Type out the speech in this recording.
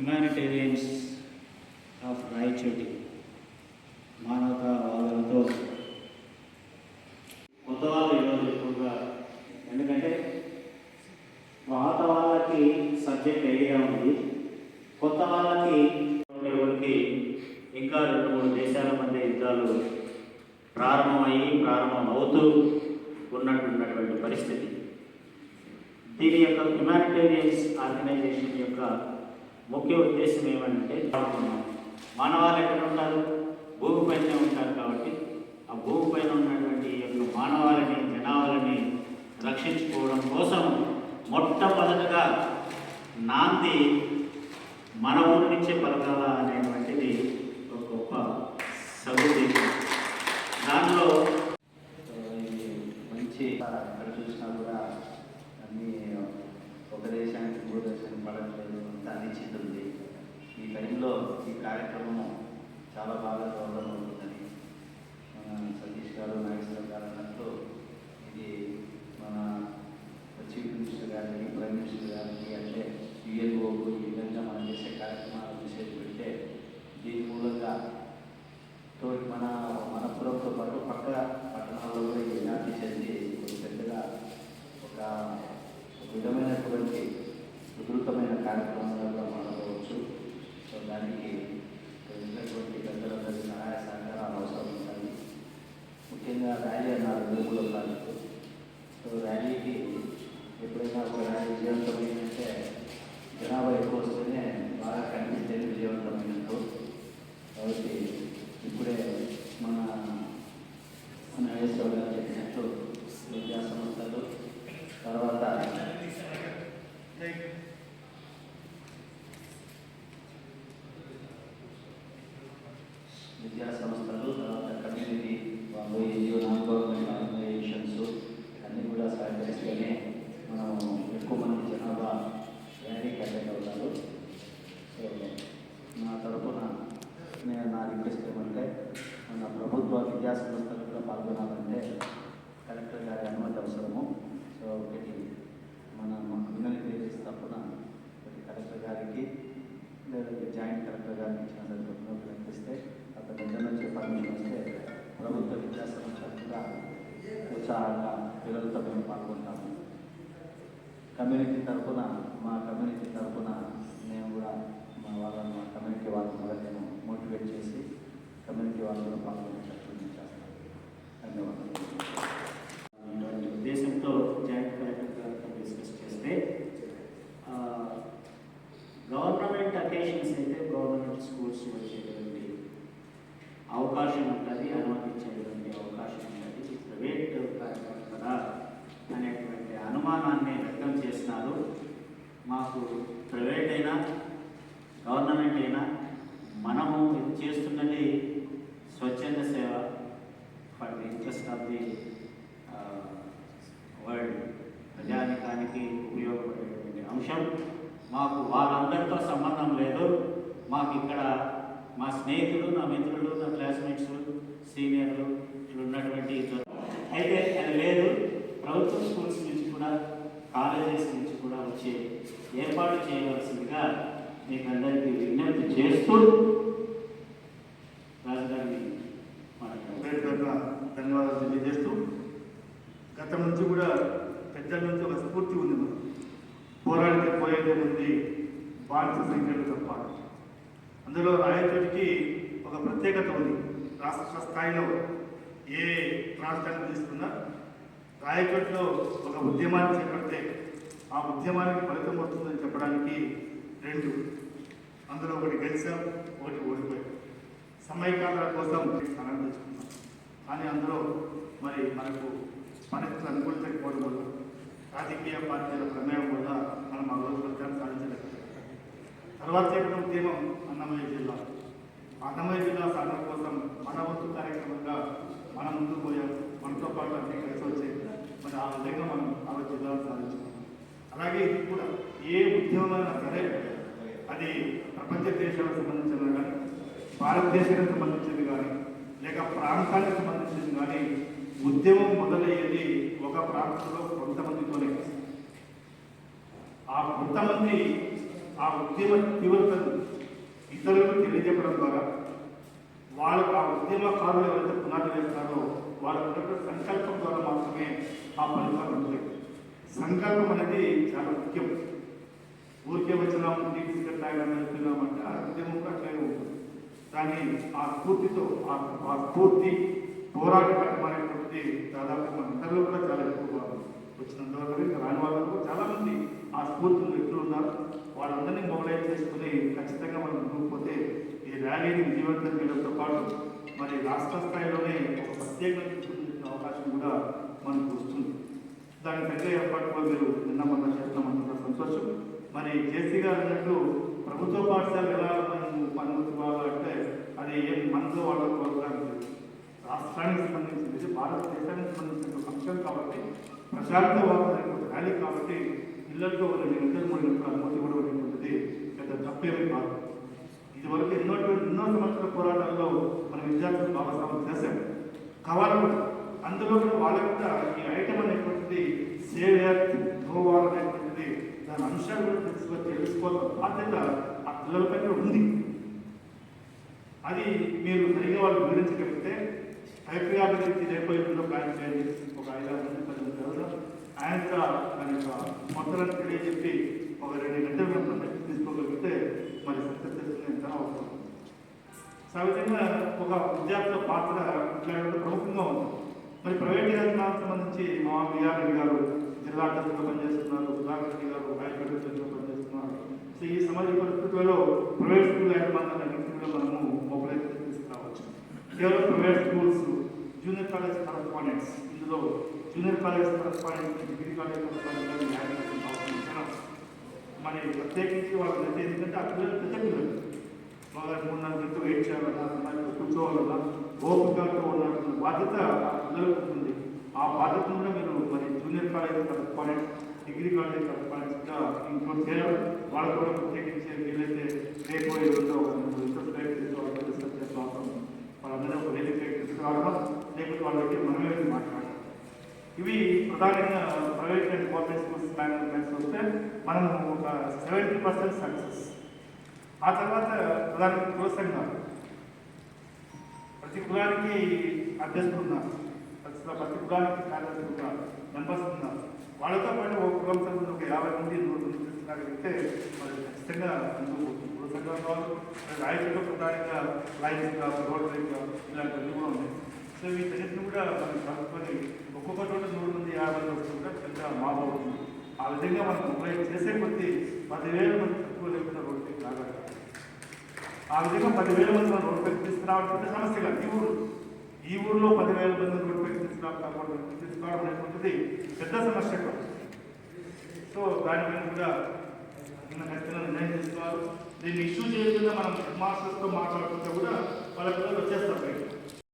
హ్యుమానిటేరియన్స్ of Rayachoti మానవతావాదులతో కొత్త వాళ్ళు ఈరోజు ఎక్కువగా ఎందుకంటే పాత వాళ్ళకి సబ్జెక్ట్ ఐడియా ఉంది. కొత్త వాళ్ళకి ఉండేవాళ్ళకి ఇంకా రెండు మూడు దేశాల మధ్య యుద్ధాలు ప్రారంభమయ్యి ప్రారంభం అవుతూ ఉన్నట్టున్నటువంటి పరిస్థితి. దీని యొక్క హ్యుమానిటేరియన్స్ ఆర్గనైజేషన్ యొక్క ముఖ్య ఉద్దేశం ఏమంటే మానవాళ్ళు ఎక్కడ ఉంటారు? భూమి పైన ఉంటారు కాబట్టి ఆ భూమి పైన ఉన్నటువంటి యొక్క మానవాళిని జనాభాలని రక్షించుకోవడం కోసం మొట్టమొదటగా నాంది మన ఊరి నుంచే పలకాల అనే ఒక గొప్ప సగుది దానిలో ఇది మంచి ఎక్కడ చూసినా కూడా అన్ని ఒక దేశానికి ఇంకో దేశానికి పడట్లేదు అంతా అనిశ్చిత ఉంది ఈ టైంలో ఈ కార్యక్రమం చాలా బాగా దోహదం అవుతుందని మన సతీష్ గారు నాగేశ్వర గారు అన్నట్టు ఇది మన చీఫ్ మినిస్టర్ గారికి ప్రైమ్ మినిస్టర్ గారికి అంటే యుఎన్ఓకు ఈ విధంగా మనం చేసే కార్యక్రమాలు మెసేజ్ పెడితే దీని మూలంగా తోటి మన మనపురంతో పాటు పక్క పట్టణాల్లో కూడా ఈ వ్యాప్తి చెంది కొంచెం పెద్దగా ఒక ఒక విధమైనటువంటి విస్తృతమైన కార్యక్రమంగా కూడా మాట్లాడవచ్చు సో దానికి ఇక్కడ ఉన్నటువంటి పెద్దలందరి సహాయ సహకారాలు అవసరం ఉంటాయి ముఖ్యంగా ర్యాలీ అన్నారు మూడు తారీఖు సో ర్యాలీకి ఎప్పుడైనా ఒక ర్యాలీ విజయవంతమైందంటే జనాభా ఎక్కువ వస్తేనే బాగా కనిపిస్తేనే విజయవంతమైనట్టు కాబట్టి ఇప్పుడే మన నాగేశ్వర గారు చెప్పినట్టు విద్యా సంస్థలు తర్వాత విద్యా సంస్థలు తర్వాత కమ్యూనిటీ వాళ్ళు ఎన్జిఓ నాన్ గవర్నమెంట్ ఆర్గనైజేషన్స్ అన్నీ కూడా సహకరిస్తేనే మనం ఎక్కువ మంది జనాభా ర్యాలీకి అటెండ్ అవుతారు సో నా తరఫున నేను నా రిక్వెస్ట్ ఏమంటే మన ప్రభుత్వ విద్యా సంస్థలు కూడా పాల్గొనాలంటే కలెక్టర్ గారి అనుమతి అవసరము. సో ఒకటి మన హ్యూమానిటేరియన్స్ తరఫున ఒకటి కలెక్టర్ గారికి లేదంటే జాయింట్ కలెక్టర్ గారికి ఇచ్చిన సందర్భంలో ప్రయత్నిస్తే అతని దగ్గర పర్మిషన్ వస్తే ప్రభుత్వ విద్యా సంస్థలు కూడా ఉత్సాహంగా పిల్లలతో మేము పాల్గొంటాము కమ్యూనిటీ తరఫున మా కమ్యూనిటీ తరఫున నేను కూడా మా వాళ్ళను మా కమ్యూనిటీ వాళ్ళని కూడా నేను మోటివేట్ చేసి కమ్యూనిటీ వాళ్ళు కూడా పాల్గొనేటట్లు నేను చేస్తాను ధన్యవాదాలు ఇటువంటి ఉద్దేశంతో జాయింట్ కలెక్టర్ గారితో డిస్కస్ చేస్తే ఆ, గవర్నమెంట్ అకేషన్స్ అయితే గవర్నమెంట్ స్కూల్స్ వచ్చేటువంటి అవకాశం ఉంటుంది అనుమతించేటువంటి అవకాశం ఉంటుంది ప్రైవేట్ కార్యక్రమం కదా అనేటువంటి అనుమానాన్ని చేస్తున్నారు. మాకు ప్రైవేట్ అయినా గవర్నమెంట్ అయినా మనము చేస్తున్నది స్వచ్ఛంద సేవ for the interest of the world ప్రజానికానికి ఉపయోగపడేటువంటి అంశం. మాకు వాళ్ళందరితో సంబంధం లేదు. మాకు ఇక్కడ మా స్నేహితులు నా మిత్రులు నా క్లాస్మేట్స్ సీనియర్లు ఇక్కడ ఉన్నటువంటి ఇతరులు. అయితే అది లేదు ప్రభుత్వ స్కూల్స్ నుంచి కూడా కాలేజెస్ నుంచి కూడా వచ్చే ఏర్పాటు చేయవలసిందిగా మీకు అందరికీ విజ్ఞప్తి చేస్తూ రాజధాని ధన్యవాదాలు తెలియజేస్తూ గతం నుంచి కూడా పెద్దల నుంచి ఒక స్ఫూర్తి ఉంది మనం పోరాడితే పోయేదే ఉంది బానిస సంఖ్యలు తప్ప అందులో రాయచోటికి ఒక ప్రత్యేకత ఉంది. రాష్ట్ర స్థాయిలో ఏ రాష్ట్రాన్ని తీసుకున్నా రాయచోటిలో ఒక ఉద్యమాన్ని చేపడితే ఆ ఉద్యమానికి ఫలితం వస్తుందని చెప్పడానికి రెండు. అందులో ఒకటి గెలిచాం ఒకటి ఓడిపోయాం. సమైకాల కోసం స్థానం తెచ్చుకున్నాం. కానీ అందులో మరి మనకు పరిస్థితులు అనుకూలించకపోవడం వల్ల రాజకీయ పార్టీల ప్రమేయం వల్ల మనం ఆ రోజు ఫలితాన్ని సాధించలేకపోయాం. తర్వాత చెప్పిన ఉద్యమం అన్నమయ్య జిల్లా. అన్నమయ్య జిల్లా సాధన కోసం మన వంతు కార్యక్రమంగా మనం ముందుకు పోయాం. మనతో పాటు అన్ని కలిసి వచ్చాయి మరి ఆ విధంగా మనం ఆ అలాగే ఇది కూడా ఏ ఉద్యమమైనా సరే అది ప్రపంచ దేశాలకు సంబంధించిన కానీ భారతదేశానికి సంబంధించింది కానీ లేక ప్రాంతానికి సంబంధించింది కానీ ఉద్యమం మొదలయ్యేది ఒక ప్రాంతంలో కొంతమందితోనే. ఆ కొంతమంది ఆ ఉద్యమ తీవ్రతను ఇతరులకు తెలియజెప్పడం ద్వారా వాళ్ళకు ఆ ఉద్యమకారులు ఎవరైతే పునాది వేస్తారో వాళ్ళ సంకల్పం ద్వారా మాత్రమే ఆ ఫలితాలు ఉంటాయి. సంకల్పం అనేది చాలా ముఖ్యం. ఊరికే వచ్చినాం నీటి సిగరెట్ తాగడం వెళ్తున్నామంటే ఉద్యమం అట్లనే ఉంటుంది. కానీ ఆ స్ఫూర్తితో ఆ స్ఫూర్తి పోరాట కట్టమనేటువంటిది దాదాపు మన ఇతరులు కూడా చాలా ఎక్కువ వచ్చినంత ఇంకా రాని వాళ్ళకు చాలామంది ఆ స్ఫూర్తిలో వ్యక్తులు ఉన్నారు? వాళ్ళందరినీ మొబైలైజ్ చేసుకుని ఖచ్చితంగా మనం ముందుకు పోతే ఈ ర్యాలీని విజయవంతం చేయడంతో పాటు మరి రాష్ట్ర స్థాయిలోనే ఒక ప్రత్యేకమైన అవకాశం కూడా మనకు వస్తుంది. దానికి తగ్గ ఏర్పాటు కూడా మీరు నిన్న మొన్న చేస్తున్నామంటున్న సంతోషం. మరి జేసీ గారు అన్నట్టు ప్రభుత్వ పాఠశాల ఎలా మనం పనులు బాగా అంటే అది ఏం మనతో వాళ్ళకు ప్రోగ్రాం రాష్ట్రానికి సంబంధించింది. భారతదేశానికి సంబంధించిన ఒక అంశం కాబట్టి ప్రశాంత వాతావరణం ర్యాలీ కాబట్టి ఇళ్ళతో రెండు గంటలు అనుమతి కూడా ఉంటుంది పెద్ద తప్పేమీ కాదు. ఇదివరకు ఎన్నో ఎన్నో సంవత్సరాల పోరాటాల్లో మన విద్యార్థులు భాగస్వామ్యం చేశాం కావాలి అందులో కూడా వాళ్ళకు కూడా ఈ ఐటమ్ అనేటువంటిది సేవియర్ నోవాల్ అనేటువంటిది దాని అంశాలు కూడా తెలుసుకో తెలుసుకోవాల్సిన బాధ్యత ఆ పిల్లలపైన ఉంది. అది మీరు సరిగా వాళ్ళు వివరించగలిగితే ఐపీఆర్కి రేపోయిందో ప్లాన్ చేయండి. ఒక ఐదు ఆరు మంది పది మంది ఎవరు ఆయన కూడా దాని యొక్క మొత్తాన్ని తెలియజెప్పి ఒక రెండు గంటలు మనం తీసుకోగలిగితే మరి సక్సెస్ చేస్తుంది ఎంత అవసరం. సహజంగా ఒక విద్యార్థుల పాత్ర ఇట్లా ప్రముఖంగా ఉంది. మరి ప్రైవేట్ రంగానికి సంబంధించి మా విఆర్ రెడ్డి గారు జిల్లా అధ్యక్షులుగా పనిచేస్తున్నారు సుధాకర్ రెడ్డి గారు రాయపేట సో ఈ సమాజ పరిస్థితులలో ప్రైవేట్ స్కూల్ యాజమాన్యాన్ని అన్నింటిలో మనము మొబైల్ తీసుకురావచ్చు కేవలం private schools junior college correspondents ఇందులో junior college correspondents degree college correspondents add అవసరం మరి ప్రత్యేకించి వాళ్ళకి అయితే ఎందుకంటే ఆ పిల్లలు పెద్ద పిల్లలు. బాగా మూడు నాలుగు గంటలు వెయిట్ చేయాలన్నా నాకు కూర్చోవాలన్నా ఓపికతో ఉండాల్సిన బాధ్యత ఆ పిల్లలకు ఉంటుంది ఆ బాధ్యత కూడా మీరు మరి junior college correspondents degree college కరస్పాండెంట్స్గా include చేయాలి వాళ్ళు కూడా ప్రత్యేకించి వీలైతే రేపు ఎల్లుండో ఒక రిసర్చ్ లైట్ తీసుకోవాలి రిసర్చ్ చేసే అవసరం వాళ్ళందరూ ఒక వేదిక తీసుకురావడం లేకపోతే వాళ్ళకి మనమే మాట్లాడడం ఇవి ప్రధానంగా private and government schools plan వస్తే మనం ఒక సెవెంటీ పర్సెంట్ సక్సెస్ ఆ తర్వాత ప్రధానంగా కుల సంఘాలు ప్రతి కులానికి అధ్యక్షులు ఉన్నారు. ప్రతి ప్రతి కులానికి కార్యదర్శులు ఉన్నారు. మెంబర్స్ ఉన్నారు. వాళ్ళతో పాటు ఒక కులం సంఘంలో ఒక యాభై మంది నూరు మంది తీసుకురాగలిగితే మరి ఖచ్చితంగా ముందుకు పోతుంది. కుల సంఘాలు కావాలి రాయచూరులో ప్రధానంగా లైన్స్గా రోడ్రీగా ఇలాంటివన్నీ కూడా ఉన్నాయి. సో వీటన్నిటిని కూడా మనం కలుపుకొని ఒక్కొక్క చోట నూరు మంది యాభై మంది వస్తే కూడా పెద్ద మాబ్ అవుతుంది ఆ విధంగా మనం ఉపయోగం చేసే కొద్దీ పదివేల మంది తక్కువ లేకుండా రోడ్డు రాగలరు ఆ విధంగా పదివేల మంది మనం రోడ్డు పైకి తీసుకురావాలంటే సమస్య కాదు ఈ ఊరు ఈ ఊర్లో పదివేల మంది రోడ్డు పైకి అనేటువంటిది పెద్ద సమస్య సో దాని మీద కూడా నిన్న ఖచ్చితంగా నిర్ణయం తీసుకోవాలి దీన్ని ఇష్యూ చేయకుండా మనం హెడ్ మాస్టర్స్తో మాట్లాడుకుంటే కూడా వాళ్ళ పిల్లలు వచ్చేస్తారు బయట